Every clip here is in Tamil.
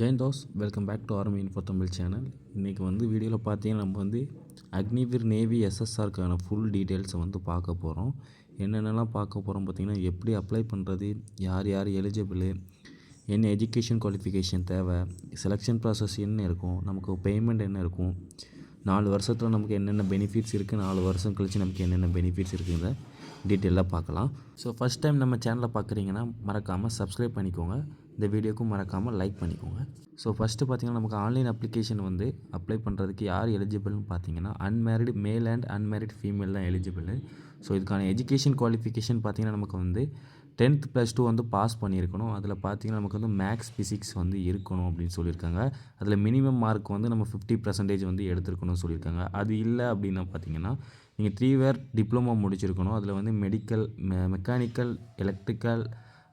Jain those welcome back to army info Tamil channel இன்றைக்கி வந்து வீடியோவில் பார்த்தீங்கன்னா நம்ம வந்து அக்னிவீர் நேவி எஸ்எஸ்ஆருக்கான ஃபுல் டீட்டெயில்ஸை வந்து பார்க்க போகிறோம் என்னென்னலாம் பார்க்க போகிறோம் பார்த்திங்கன்னா எப்படி அப்ளை பண்ணுறது யார் யார் எலிஜிபிள் என்ன எஜுகேஷன் குவாலிஃபிகேஷன் தேவை செலெக்ஷன் ப்ராசஸ் என்ன இருக்கும் நமக்கு பேமெண்ட் என்ன இருக்கும் நாலு வருஷத்தில் நமக்கு என்னென்ன பெனிஃபிட்ஸ் இருக்குது நாலு வருஷம் கழித்து நமக்கு என்னென்ன பெனிஃபிட்ஸ் இருக்குங்கிறத டீட்டெயிலாக பார்க்கலாம். ஸோ ஃபஸ்ட் டைம் நம்ம சேனலை பார்க்குறீங்கன்னா மறக்காமல் சப்ஸ்கிரைப் பண்ணிக்கோங்க. இந்த வீடியோக்கும் மறக்காமல் லைக் பண்ணிக்கோங்க. ஸோ ஃபஸ்ட்டு பார்த்தீங்கன்னா நமக்கு ஆன்லைன் அப்ளிகேஷன் வந்து அப்ளை பண்ணுறதுக்கு யார் எலிஜிபிள்னு பார்த்தீங்கன்னா unmarried male and unmarried female தான் எலிஜிபிள் ஸோ இதுக்கான எஜுகேஷன் குவாலிஃபிகேஷன் பார்த்தீங்கன்னா நமக்கு வந்து டென்த் ப்ளஸ் டூ வந்து பாஸ் பண்ணியிருக்கணும். அதில் பார்த்தீங்கன்னா நமக்கு வந்து மேக்ஸ் ஃபிசிக்ஸ் வந்து இருக்கணும் அப்படின்னு சொல்லியிருக்காங்க. அதில் மினிமம் மார்க் வந்து நம்ம ஃபிஃப்டி பர்சன்டேஜ் வந்து எடுத்துருக்கணும்னு சொல்லியிருக்காங்க. அது இல்லை அப்படின்னா பார்த்தீங்கன்னா நீங்கள் த்ரீ இயர் டிப்ளமோ முடிச்சிருக்கணும். அதில் வந்து மெடிக்கல் மெ mechanical electrical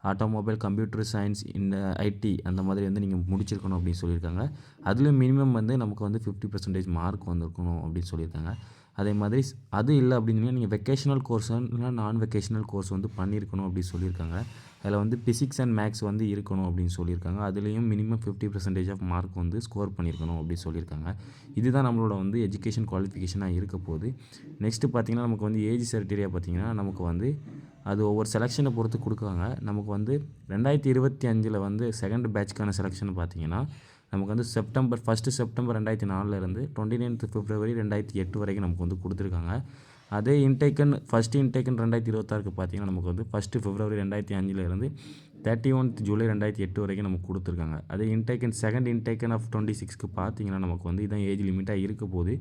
automobile computer science இந்த ஐடி அந்த மாதிரி வந்து நீங்கள் முடிச்சிருக்கணும் அப்படின்னு சொல்லியிருக்காங்க. அதில் மினிமம் வந்து நமக்கு வந்து ஃபிஃப்டி பர்சன்டேஜ் மார்க் வந்திருக்கணும் அப்படின்னு சொல்லியிருக்காங்க. அதே மாதிரி அது இல்லை அப்படின்னா நீங்கள் வெக்கேஷனல் கோர்ஸ் இல்லை நான் வெக்கேஷனல் கோர்ஸ் வந்து பண்ணியிருக்கணும் அப்படின்னு சொல்லியிருக்காங்க. அதில் வந்து ஃபிசிக்ஸ் அண்ட் மேக்ஸ் வந்து இருக்கணும் அப்படின்னு சொல்லியிருக்காங்க. அதுலேயும் minimum fifty percentage of mark வந்து ஸ்கோர் பண்ணியிருக்கணும் அப்படின்னு சொல்லியிருக்காங்க. இதுதான் நம்மளோட வந்து எஜுகேஷன் குவாலிஃபிகேஷனாக இருக்க போகுது. நெக்ஸ்ட்டு பார்த்திங்கன்னா நமக்கு வந்து ஏஜ் சர்டிஃபிகேட் பார்த்திங்கன்னா நமக்கு வந்து அது ஒவ்வொரு செலெக்ஷனை பொறுத்து கொடுக்குறாங்க. நமக்கு வந்து ரெண்டாயிரத்தி இருபத்தி அஞ்சில் வந்து செகண்ட் பேட்ச்க்கான செலெக்ஷன் பார்த்திங்கன்னா நமக்கு வந்து செப்டம்பர் ஃபஸ்ட்டு செப்டம்பர் ரெண்டாயிரத்தி நாலுலேருந்து டுவெண்ட்டி நைன்த் பிப்ரவரி ரெண்டாயிரத்தி எட்டு வரைக்கும் நமக்கு வந்து கொடுத்துருக்காங்க. அதே இன்டேக்கன் ஃபஸ்ட்டு இன்டேக்கன் ரெண்டாயிரத்தி இருபத்தாறுக்கு பார்த்தீங்கன்னா நமக்கு வந்து ஃபஸ்ட்டு பிப்ரவரி ரெண்டாயிரத்தி அஞ்சுலேருந்து தேர்ட்டி ஒன்த் ஜூலை ரெண்டாயிரத்தி எட்டு வரைக்கும் நமக்கு கொடுத்துருக்காங்க. அதே இன்டேக்கன் செகண்ட் இன்டேக்கன் ஆஃப் டுவெண்ட்டி சிக்ஸ்க்கு பார்த்தீங்கன்னா நமக்கு வந்து இதான் ஏஜ் லிமிட்டாக இருக்க போது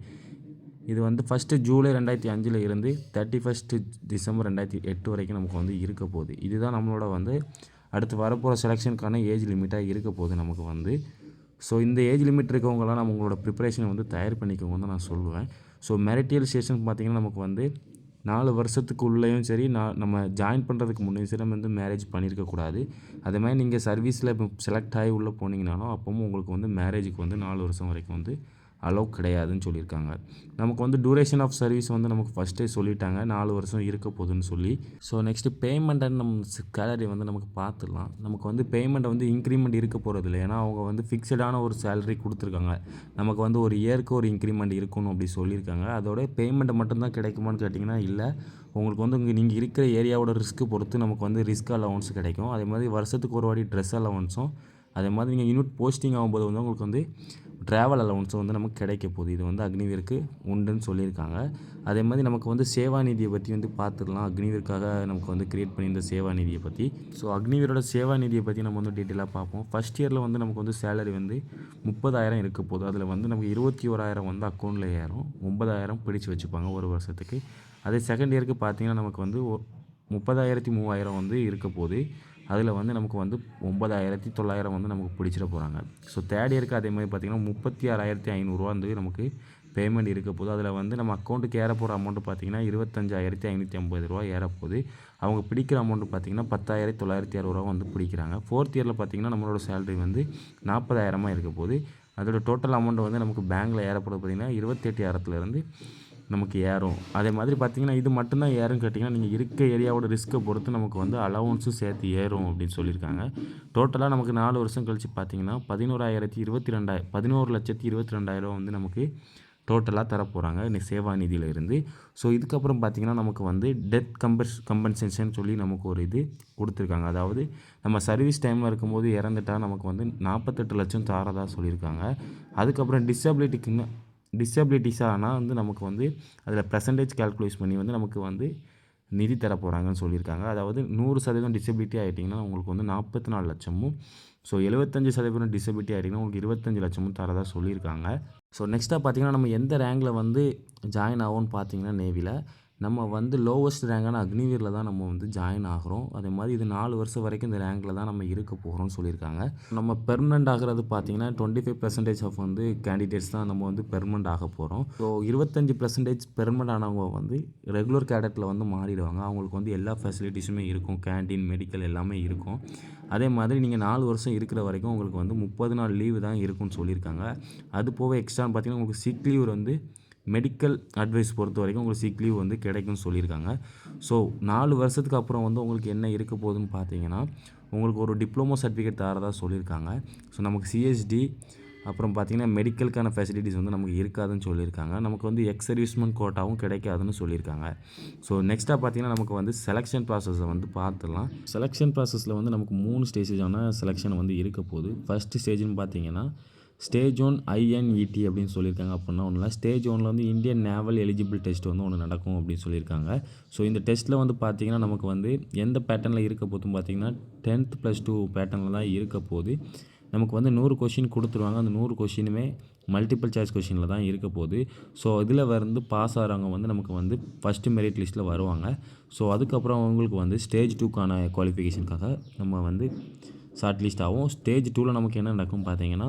இது வந்து ஃபஸ்ட்டு ஜூலை ரெண்டாயிரத்தி அஞ்சில் இருந்து தேர்ட்டி ஃபஸ்ட்டு டிசம்பர் ரெண்டாயிரத்தி எட்டு வரைக்கும் நமக்கு வந்து இருக்க போகுது. இதுதான் நம்மளோட வந்து அடுத்து வரப்போகிற செலெக்ஷனுக்கான ஏஜ் லிமிட்டாக இருக்க போகுது நமக்கு வந்து. ஸோ இந்த ஏஜ் லிமிட் இருக்கவங்களாம் நம்ம உங்களோட ப்ரிப்பரேஷனை வந்து தயார் பண்ணிக்கோங்க தான் நான் சொல்லுவேன். ஸோ மெரிட்டியல் ஸ்டேஷன் பார்த்திங்கன்னா நமக்கு வந்து நாலு வருஷத்துக்கு உள்ளேயும் சரி நான் நம்ம ஜாயின் பண்ணுறதுக்கு முன்னே சரி நம்ம வந்து மேரேஜ் பண்ணியிருக்கக்கூடாது அதே மாதிரி நீங்கள் சர்வீஸில் இப்போ செலக்ட் ஆகி உள்ளே போனீங்கனாலும் அப்பவும் உங்களுக்கு வந்து மேரேஜுக்கு வந்து நாலு வருஷம் வரைக்கும் வந்து அலோவ் கிடையாதுன்னு சொல்லியிருக்காங்க. நமக்கு வந்து டூரேஷன் ஆஃப் சர்வீஸ் வந்து நமக்கு ஃபஸ்ட்டே சொல்லிட்டாங்க. நாலு வருஷம் இருக்க போகுதுன்னு சொல்லி. ஸோ நெக்ஸ்ட்டு பேமெண்ட் அண்ட் நம்ம சேலரி வந்து நமக்கு பார்த்துடலாம். நமக்கு வந்து பேமெண்ட் வந்து இன்க்ரிமெண்ட் இருக்க போகிறது இல்லை. ஏன்னா அவங்க வந்து ஃபிக்ஸடான ஒரு சேலரி கொடுத்துருக்காங்க. நமக்கு வந்து ஒரு இயருக்கு ஒரு இன்க்ரிமெண்ட் இருக்கணும் அப்படி சொல்லியிருக்காங்க. அதோட பேமெண்ட் மட்டும்தான் கிடைக்குமான்னு கேட்டிங்கன்னா இல்லை. உங்களுக்கு வந்து இங்கே நீங்கள் இருக்கிற ஏரியாவோட ரிஸ்க்கு பொறுத்து நமக்கு வந்து ரிஸ்க் அலவன்ஸ் கிடைக்கும். அதே மாதிரி வருஷத்துக்கு ஒரு வாட்டி ட்ரெஸ் அலவன்ஸும் அதே மாதிரி நீங்கள் யூனிட் போஸ்டிங் ஆகும்போது வந்து உங்களுக்கு வந்து ட்ராவல் அலவன்ஸும் வந்து நமக்கு கிடைக்க போகுது. இது வந்து அக்னிவீருக்கு உண்டுன்னு சொல்லியிருக்காங்க. அதே மாதிரி நமக்கு வந்து சேவா நிதியை பற்றி வந்து பார்த்துக்கலாம் அக்னிவீருக்காக நமக்கு வந்து கிரியேட் பண்ணியிருந்த சேவா நிதியை பற்றி ஸோ அக்னிவீரோட சேவா நிதியை பற்றி நம்ம வந்து டீட்டெயிலாக பார்ப்போம். ஃபஸ்ட் இயரில் வந்து நமக்கு வந்து சேலரி வந்து முப்பதாயிரம் இருக்க போகுது. அதில் வந்து நமக்கு இருபத்தி ஓராயிரம் வந்து அக்கௌண்ட்டில் ஏறும். ஒன்பதாயிரம் பிடிச்சு வச்சுப்பாங்க ஒரு வருஷத்துக்கு. அதே செகண்ட் இயருக்கு பார்த்தீங்கன்னா நமக்கு வந்து முப்பதாயிரத்தி மூவாயிரம் வந்து இருக்க போகுது. அதில் வந்து நமக்கு வந்து ஒம்பதாயிரத்தி தொள்ளாயிரம் வந்து நமக்கு பிடிச்சிட போகிறாங்க ஸோ தேர்ட் இயருக்கு அதே மாதிரி பார்த்திங்கன்னா முப்பத்தி ஆறாயிரத்தி ஐநூறுரூவா வந்து நமக்கு பேமெண்ட் இருக்க போது அதில் வந்து நம்ம அக்கௌண்ட்டுக்கு ஏற போகிற அமௌண்ட்டு பார்த்திங்கன்னா இருபத்தஞ்சாயிரத்தி ஐநூற்றி ஐம்பது ரூபா ஏறப்போகுது. அவங்க பிடிக்கிற அமௌண்ட்டு பார்த்திங்கன்னா பத்தாயிரத்தி தொள்ளாயிரத்தி அறுபது வந்து பிடிக்கிறாங்க. ஃபோர்த் இயரில் பார்த்திங்கன்னா நம்மளோட சேலரி வந்து நாற்பதாயிரமாக இருக்க போது அதோட டோட்டல் அமௌண்ட் வந்து நமக்கு பேங்க்கில் ஏறப்படுறது பார்த்திங்கன்னா இருபத்தெட்டாயிரத்துலேருந்து நமக்கு ஏறும். அதே மாதிரி பார்த்திங்கன்னா இது மட்டும்தான் ஏறும் கேட்டிங்கன்னா நீங்கள் இருக்க ஏரியாவோட ரிஸ்க்கை பொறுத்து நமக்கு வந்து அலவன்ஸும் சேர்த்து ஏறும் அப்படின்னு சொல்லியிருக்காங்க. டோட்டலாக நமக்கு நாலு வருஷம் கழித்து பார்த்திங்கன்னா பதினோராயிரத்தி இருபத்தி ரெண்டாயிரம் பதினோரு லட்சத்தி இருபத்தி ரெண்டாயிரம் வந்து நமக்கு டோட்டலாக தரப்போகிறாங்க இந்த சேவா நிதியில் இருந்து. ஸோ இதுக்கப்புறம் பார்த்திங்கன்னா நமக்கு வந்து டெத் கம்பஸ் கம்பன்சேஷன் சொல்லி நமக்கு ஒரு இது கொடுத்துருக்காங்க. அதாவது நம்ம சர்வீஸ் டைமில் இருக்கும்போது இறந்துட்டால் நமக்கு வந்து நாற்பத்தெட்டு லட்சம் தாரதாக சொல்லியிருக்காங்க. அதுக்கப்புறம் டிசபிலிட்டிக்குன்னு டிசபிலிட்டிஸானால் வந்து நமக்கு வந்து அதில் பர்சன்டேஜ் கால்குலேட் பண்ணி வந்து நமக்கு வந்து நிதி தர போகிறாங்கன்னு சொல்லியிருக்காங்க. அதாவது நூறு சதவீதம் டிசபிலிட்டி ஆகிட்டிங்கன்னா உங்களுக்கு வந்து நாற்பத்தி நாலு லட்சமும் ஸோ எழுபத்தஞ்சு சதவீதம் டிசபிலிட்டி ஆகிட்டிங்கன்னா உங்களுக்கு இருபத்தஞ்சு லட்சமும் தரதாக சொல்லியிருக்காங்க. ஸோ நெக்ஸ்ட்டாக பார்த்திங்கன்னா நம்ம எந்த ரேங்கில் வந்து ஜாயின் ஆகும்னு பார்த்தீங்கன்னா நேவியில் நம்ம வந்து லோவஸ்ட் ரேங்கான அக்னிவீரில் தான் நம்ம வந்து ஜாயின் ஆகிறோம். அதே மாதிரி இது நாலு வருஷம் வரைக்கும் இந்த ரேங்கில் தான் நம்ம இருக்க போகிறோம்னு சொல்லியிருக்காங்க. நம்ம பெர்மனண்ட் ஆகிறது பார்த்தீங்கன்னா டுவெண்ட்டி ஃபைவ் பர்சன்டேஜ் ஆஃப் வந்து கேண்டிடேட்ஸ் தான் நம்ம வந்து பெர்மனண்ட் ஆக போகிறோம் ஸோ இருபத்தஞ்சி பர்சன்டேஜ் பெர்மனண்ட் ஆனவங்க வந்து ரெகுலர் கேடட்டில் வந்து மாறிடுவாங்க. அவங்களுக்கு வந்து எல்லா ஃபெசிலிட்டிஸுமே இருக்கும். கேன்டீன் மெடிக்கல் எல்லாமே இருக்கும். அதே மாதிரி நீங்கள் நாலு வருஷம் இருக்கிற வரைக்கும் உங்களுக்கு வந்து முப்பது நாள் லீவு தான் இருக்கும்னு சொல்லியிருக்காங்க. அது போக எக்ஸ்ட்ரா பார்த்தீங்கன்னா உங்களுக்கு சிக் லீவ் வந்து மெடிக்கல் அட்வைஸ் பொறுத்த வரைக்கும் உங்களுக்கு சிக் லீவ் வந்து கிடைக்கும்னு சொல்லியிருக்காங்க. ஸோ நாலு வருஷத்துக்கு அப்புறம் வந்து உங்களுக்கு என்ன இருக்க போகுதுன்னு பார்த்தீங்கன்னா உங்களுக்கு ஒரு டிப்ளமோ சர்டிஃபிகேட் தரதாக சொல்லியிருக்காங்க. ஸோ நமக்கு சிஎஸ்டி அப்புறம் பார்த்திங்கன்னா மெடிக்கலுக்கான ஃபெசிலிட்டிஸ் வந்து நமக்கு இருக்காதுன்னு சொல்லியிருக்காங்க. நமக்கு வந்து எக்ஸ் சர்வீஸ்மெண்ட் கோட்டாவும் கிடைக்காதுன்னு சொல்லியிருக்காங்க. ஸோ நெக்ஸ்ட்டாக பார்த்திங்கன்னா நமக்கு வந்து செலெக்ஷன் ப்ராசஸை வந்து பார்த்துடலாம். செலெக்ஷன் ப்ராசஸில் வந்து நமக்கு மூணு ஸ்டேஜான செலெக்ஷன் வந்து இருக்க போகுது. ஃபஸ்ட்டு ஸ்டேஜ்னு பார்த்தீங்கன்னா ஸ்டேஜ் ஒன் ஐஎன்இடி அப்படின்னு சொல்லியிருக்காங்க அப்படின்னா ஒன்றும் ஸ்டேஜ் ஒனில் வந்து இந்தியன் நேவல் எலிஜிபிள் டெஸ்ட் வந்து ஒன்று நடக்கும் அப்படின்னு சொல்லியிருக்காங்க. ஸோ இந்த டெஸ்ட்டில் வந்து பார்த்திங்கன்னா நமக்கு வந்து எந்த பேட்டர்னில் இருக்க போதும் பார்த்திங்கன்னா டென்த் ப்ளஸ் டூ பேட்டர்னில் தான் இருக்க போது நமக்கு வந்து நூறு கொஷின் கொடுத்துருவாங்க. அந்த நூறு கொஷினுமே மல்டிபிள் சாய்ஸ் கொஷினில் தான் இருக்க போகுது. ஸோ இதில் வந்து பாஸ் ஆகிறவங்க வந்து நமக்கு வந்து ஃபஸ்ட்டு மெரிட் லிஸ்ட்டில் வருவாங்க. ஸோ அதுக்கப்புறம் அவங்களுக்கு வந்து ஸ்டேஜ் டூக்கான குவாலிஃபிகேஷனுக்காக நம்ம வந்து ஷார்ட் லிஸ்ட் ஆகும் ஸ்டேஜ் டூவில் நமக்கு என்ன நடக்கும் பார்த்தீங்கன்னா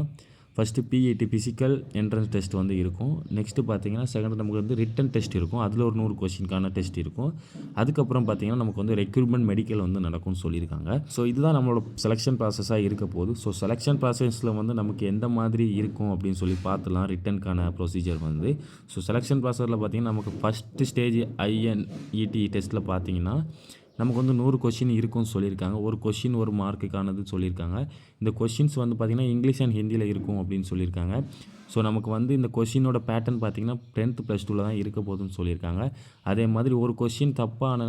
first PET physical entrance test வந்து இருக்கும். நெக்ஸ்ட்டு பார்த்தீங்கன்னா செகண்ட் நமக்கு வந்து ரிட்டன் டெஸ்ட் இருக்கும். அதில் ஒரு நூறு கொஸ்டினுக்கான டெஸ்ட் இருக்கும். அதுக்கப்புறம் பார்த்தீங்கன்னா நமக்கு வந்து ரெக்ரூட்மெண்ட் மெடிக்கல் வந்து நடக்கும்னு சொல்லியிருக்காங்க. ஸோ இதுதான் நம்மளோட செலெக்ஷன் ப்ராசஸாக இருக்க போகுது. ஸோ செலெக்ஷன் ப்ராசஸில் வந்து நமக்கு எந்த மாதிரி இருக்கும் அப்படின்னு சொல்லி பார்த்துலாம் ரிட்டனுக்கான ப்ரொசீஜர் வந்து. ஸோ செலெக்ஷன் ப்ராசஸில் பார்த்தீங்கன்னா நமக்கு ஃபஸ்ட்டு ஸ்டேஜ் ஐஎன்இடி டெஸ்ட்டில் பார்த்தீங்கன்னா நமக்கு வந்து நூறு கொஷின் இருக்கும்னு சொல்லியிருக்காங்க. ஒரு கொஷின் ஒரு மார்க்குக்கானது சொல்லியிருக்காங்க. இந்த கொஷின்ஸ் வந்து பார்த்திங்கன்னா இங்கிலீஷ் அண்ட் ஹிந்தியில் இருக்கும் அப்படின்னு சொல்லியிருக்காங்க. ஸோ நமக்கு வந்து இந்த கொஷினோட பேட்டர்ன் பார்த்திங்கன்னா டென்த்து ப்ளஸ் டூவில் தான் இருக்க போகுதுன்னு சொல்லியிருக்காங்க. அதே மாதிரி ஒரு கொஷின் தப்பான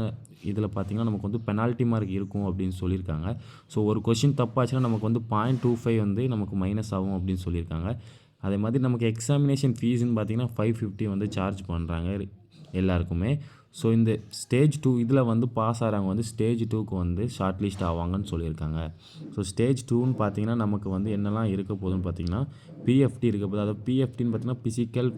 இதில் பார்த்திங்கன்னா நமக்கு வந்து பெனால்ட்டி மார்க் இருக்கும் அப்படின்னு சொல்லியிருக்காங்க. ஸோ ஒரு கொஷின் தப்பாச்சுன்னா நமக்கு வந்து பாயிண்ட் டூ ஃபைவ் வந்து நமக்கு மைனஸ் ஆகும் அப்படின்னு சொல்லியிருக்காங்க. அதே மாதிரி நமக்கு எக்ஸாமினேஷன் ஃபீஸ்ன்னு பார்த்திங்கன்னா ஃபைவ் ஃபிஃப்டி வந்து சார்ஜ் பண்ணுறாங்க எல்லாருக்குமே. ஸோ இந்த ஸ்டேஜ் டூ இதில் வந்து பாஸ் ஆகிறவங்க வந்து ஸ்டேஜ் டூக்கு வந்து ஷார்ட் லிஸ்ட் ஆவாங்கன்னு சொல்லியிருக்காங்க. ஸோ ஸ்டேஜ் டூன்னு பார்த்தீங்கன்னா நமக்கு வந்து என்னெல்லாம் இருக்க போகுதுன்னு பார்த்தீங்கன்னா பிஎஃப்டி இருக்க போகுது. அதாவது பிஎஃப்டின்னு பார்த்தீங்கன்னா ஃபிசிக்கல்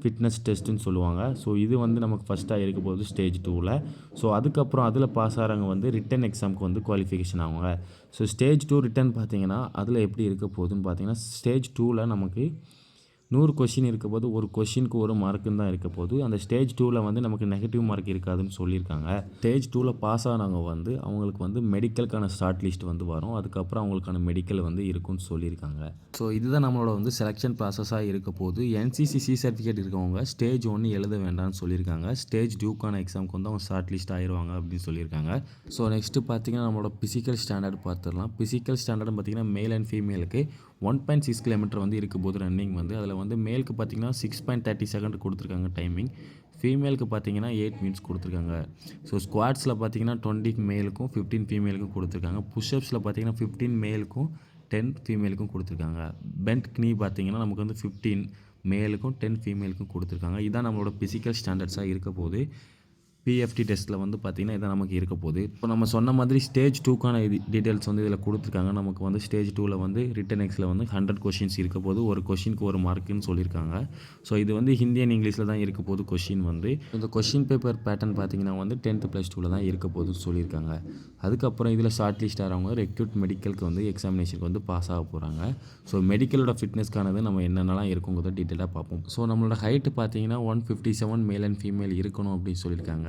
ஃபிட்னஸ் டெஸ்ட்டுன்னு சொல்லுவாங்க. ஸோ இது வந்து நமக்கு ஃபஸ்ட்டாக இருக்க போகுது ஸ்டேஜ் டூவில் ஸோ அதுக்கப்புறம் அதில் பாஸ் ஆகிறவங்க வந்து ரிட்டன் எக்ஸாமுக்கு வந்து குவாலிஃபிகேஷன் ஆகுங்க ஸோ ஸ்டேஜ் டூ ரிட்டன் பார்த்தீங்கன்னா அதில் எப்படி இருக்க போகுதுன்னு பார்த்தீங்கன்னா ஸ்டேஜ் டூவில் நமக்கு நூறு கொஷின் இருக்க போது ஒரு கொஷினுக்கு ஒரு மார்க்குன்னு தான் இருக்க போது அந்த ஸ்டேஜ் டூவில் வந்து நமக்கு நெகட்டிவ் மார்க் இருக்காதுன்னு சொல்லியிருக்காங்க. ஸ்டேஜ் டூவில் பாஸ் ஆனவங்க வந்து அவங்களுக்கு வந்து மெடிக்கலுக்கான ஸ்டார்ட் லிஸ்ட் வந்து வரும். அதுக்கப்புறம் அவங்களுக்கான மெடிக்கல் வந்து இருக்கும்னு சொல்லியிருக்காங்க. ஸோ இதுதான் நம்மளோட வந்து செலெக்ஷன் ப்ராசஸாக இருக்க போது என்சிசி சி சர்டிஃபிகேட் இருக்கவங்க ஸ்டேஜ் ஒன்று எழுத வேண்டாம்னு சொல்லியிருக்காங்க. ஸ்டேஜ் டூக்கான எக்ஸாமுக்கு வந்து அவங்க ஷார்ட் லிஸ்ட் ஆயிடுவாங்க அப்படின்னு சொல்லியிருக்காங்க. ஸோ நெக்ஸ்ட்டு பார்த்தீங்கன்னா நம்மளோட ஃபிசிக்கல் ஸ்டாண்டர்ட் பார்த்துடலாம். ஃபிசிக்கல் ஸ்டாண்டர்ட் பார்த்தீங்கன்னா மேல் அண்ட் ஃபீமேலுக்கு ஒன் பாயிண்ட் சிக்ஸ் கிலோமீட்டர் வந்து இருக்கும் போது ரன்னிங் வந்து அதில் வந்து மேலுக்கு பார்த்தீங்கன்னா சிக்ஸ் பாயிண்ட் தேர்ட்டி செகண்ட் கொடுத்துருக்காங்க டைமிங் ஃபீமேலுக்கு பார்த்தீங்கன்னா எயிட் மினிட்ஸ் கொடுத்துருக்காங்க. ஸோ ஸ்குவாட்ஸில் பார்த்தீங்கன்னா டுவெண்ட்டி மேலுக்கும் ஃபிஃப்டீன் ஃபீமேலுக்கும் கொடுத்துருக்காங்க. புஷ்அப்ஸில் பார்த்தீங்கன்னா ஃபிஃப்டீன் மேலுக்கும் டென் ஃபீமேலுக்கும் கொடுத்துருக்காங்க. பென்ட் knee பார்த்தீங்கன்னா நமக்கு வந்து ஃபிஃப்டீன் மேலுக்கும் டென் ஃபீமேலுக்கும் கொடுத்துருக்காங்க. இதான் நம்மளோட ஃபிசிக்கல் ஸ்டாண்டர்ட்ஸாக இருக்க போது பிஎஃப்டி டெஸ்ட்டில் வந்து பார்த்திங்கன்னா இதான் நமக்கு இருக்க போகுது. இப்போ நம்ம சொன்ன மாதிரி ஸ்டேஜ் டூக்கான இது டீட்டெயில்ஸ் வந்து இதில் கொடுத்துருக்காங்க. நமக்கு வந்து ஸ்டேஜ் டூவில் வந்து ரிட்டன் எக்ஸில் வந்து ஹண்ட்ரட் கொஷின்ஸ் இருக்க போது ஒரு கொஷினுக்கு ஒரு மார்க்குன்னு சொல்லியிருக்காங்க ஸோ இது வந்து ஹிந்தி அண்ட் இங்கிலீஷில் தான் இருக்க போது கொஷின் வந்து. இந்த கொஷின் பேப்பர் பேட்டர்ன் பார்த்தீங்கன்னா வந்து டென்த்து ப்ளஸ் டூவில் தான் இருக்க போதுன்னு சொல்லியிருக்காங்க அதுக்கப்புறம் இதில் ஷார்ட் லிஸ்ட் ஆகிறவங்க ரெக்ரூட் மெடிக்கலுக்கு வந்து எக்ஸாமினேஷனுக்கு வந்து பாஸ் ஆக போகிறாங்க ஸோ மெடிக்கலோட ஃபிட்னஸ்க்கானது நம்ம என்னென்னலாம் இருக்குங்கிறத டீட்டெயிலாக பார்ப்போம். ஸோ நம்மளோட ஹைட்டு பார்த்தீங்கன்னா one fifty seven male and female இருக்கணும் அப்படின்னு சொல்லியிருக்காங்க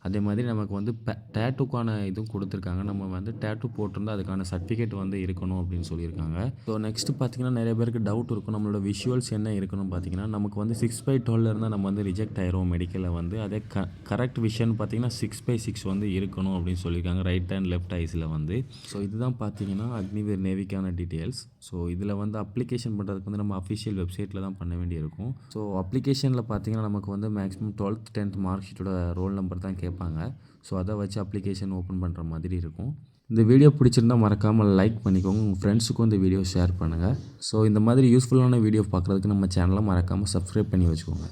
அதே மாதிரி நமக்கு வந்து டேட்டுக்கான இதுவும் கொடுத்துருக்காங்க. நம்ம வந்து டேட்டு போட்டிருந்தா அதுக்கான சர்டிஃபிகேட் வந்து இருக்கணும் அப்படின்னு சொல்லியிருக்காங்க. ஸோ நெக்ஸ்ட்டு பார்த்தீங்கன்னா நிறைய பேருக்கு டவுட் இருக்கும். நம்மளோட விஷுவல்ஸ் என்ன இருக்கணும் பார்த்தீங்கன்னா நமக்கு வந்து சிக்ஸ் பை டுவெல் இருந்தால் நம்ம வந்து ரிஜெக்ட் ஆயிரும் மெடிக்கலில் வந்து. அதே க கரெக்ட் விஷன் பார்த்தீங்கன்னா சிக்ஸ் பை சிக்ஸ் வந்து இருக்கணும் அப்படின்னு சொல்லியிருக்காங்க ரைட் அண்ட் லெஃப்ட் ஐஸில் வந்து. ஸோ இதுதான் பார்த்தீங்கன்னா அக்னிவீர் நேவிக்கான டீட்டெயில்ஸ் ஸோ இதில் வந்து அப்ளிகேஷன் பண்ணுறதுக்கு வந்து நம்ம அஃபிஷியல் வெப்சைட்டில் தான் பண்ண வேண்டியிருக்கும். ஸோ அப்ளிகேஷனில் பார்த்தீங்கன்னா நமக்கு வந்து மேக்ஸிமம் டுவெல்த் டென்த் மார்க் ஷீட்டோட ரோல் நம்பர் தான் கேட்பாங்க. ஸோ அதை வச்சு அப்ளிகேஷன் ஓப்பன் பண்ணுற மாதிரி இருக்கும். இந்த வீடியோ பிடிச்சிருந்தா மறக்காமல் லைக் பண்ணிக்கோங்க. உங்கள் ஃப்ரெண்ட்ஸுக்கும் இந்த வீடியோ ஷேர் பண்ணுங்கள் ஸோ இந்த மாதிரி யூஸ்ஃபுல்லான வீடியோ பார்க்குறதுக்கு நம்ம சேனலை மறக்காமல் சப்ஸ்கிரைப் பண்ணி வச்சுக்கோங்க.